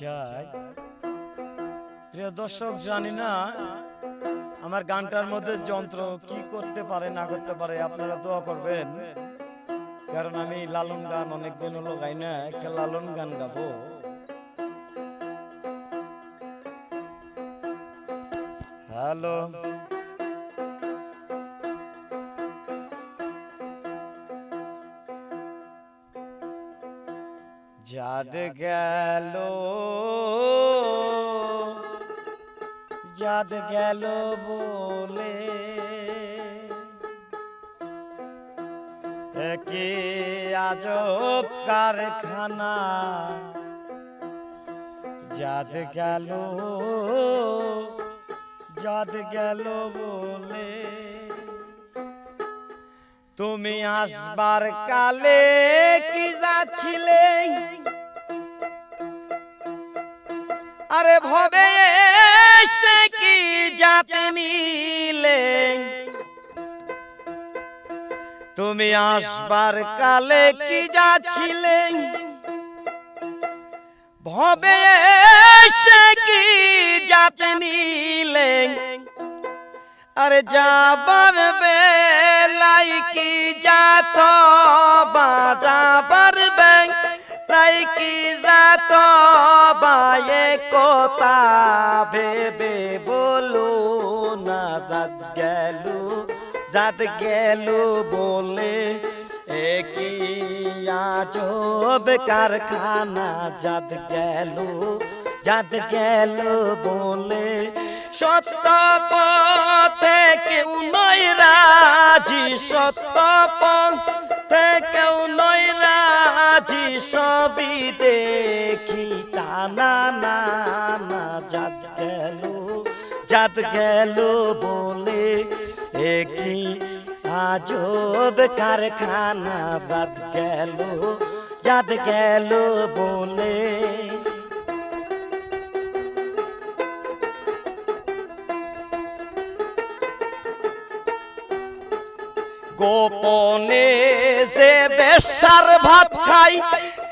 যাই প্রিয় দর্শক, জানি না আমার গানটার মধ্যে যন্ত্র কি করতে পারে, না করতে পারে, আপনারা দোয়া করবেন। কারণ আমি লালন গান অনেকদিন হলো গাই না, একটা লালন গান গাবো। হ্যালো। যাদ গেল যাদ গেল বলে কে আজব কারখানা। যাদ গেল যাদ গেল বলে তুমি আসবার কালে কি যাচ্ছিলে? আরে ভবে সে কি যাতে মিলে? তুমি আসবার কালে কি যাচ্ছিলে? ভবে সে কি যাতে নিলে আরে যাবার বেলাই বাজাবার বেলাই কি যাত বায়ে কথা ভেবে বলো না যাত গেল যাত গেল বলে। একই আজব কারখানা যাত গেল যাত গেল বলে। সত্য পথে কেউ নয় রাজি সত্য পথে কেউ নয় রাজি, সবই দেখি টানা না যাত গেল যাত গেল বলে একই আজব কারখানা বাদ গেল যাত গেল বলে গোপনে যে বেশার ভাত খাই,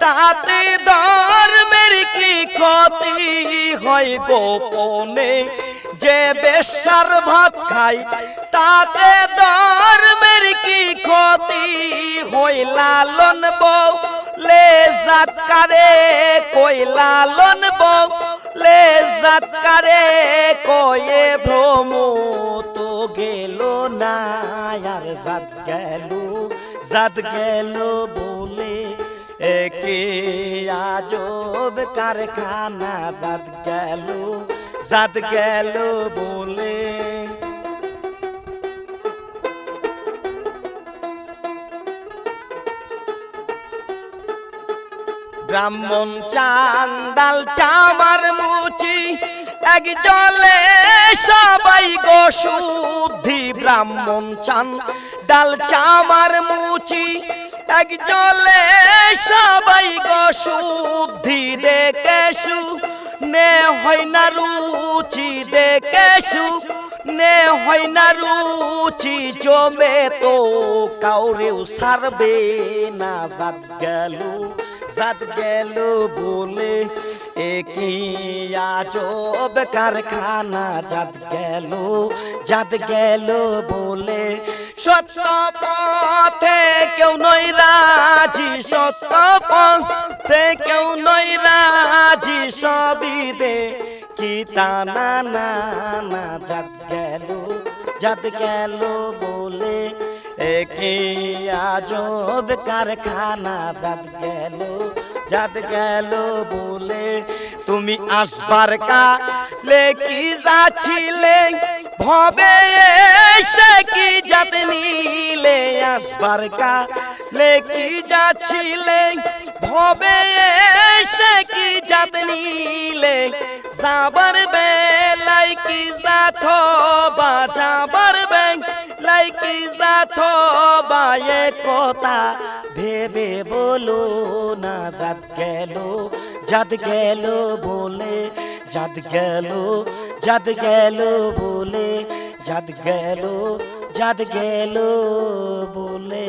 তাতে ধর্মের কি ক্ষতি হয় গোপনে? যে বেশার ভাত খাই, তাতে ধর্মের কি ক্ষতি হয় লালন বউ? লে জাতকারে কই লালন লে জাতকারে কয়ে ভ্রম তো গেল না আর জাত গেল জাত গেল বলে একে আজব কারখানা, জাত গেল জাত গেল বলে ব্রাহ্মণ চান্দাল চামার মুচি। এক জলে সবাই গো শুদ্ধি ব্রাহ্মণ চান, ডাল চামার মুচি। এক জলে সবাই গো শুদ্ধি দেখেছু নে হয় না রুচি দেখেছু নে হয় না রুচি জমে তো কাউরেও সারবে না জাত গেল। জাত গেল বলে একই আজব কারখানা? জাত গেল জাত গেল বলে, সত্য পথে কেউ নই রাজি, সত্য পথে কেউ নই রাজি, সবই কি টানা না না, জাত গেল জাত গেল বলে একই আজব কারখানা গেল জাত গেল বলে তুমি আসবার কি যাচ্ছিলে ভবে সে কি জাত নিলে? আসবার কি যাচ্ছিলে ভবে সে কি জাত নিলে? বেলাই কি যাথ বা যাথ বায়ে কথা। ভেবে বলো না যাত গেল যাত গেল বলে যাত গেল যাত গেল বলে যাত গেল যাত গেল বলে।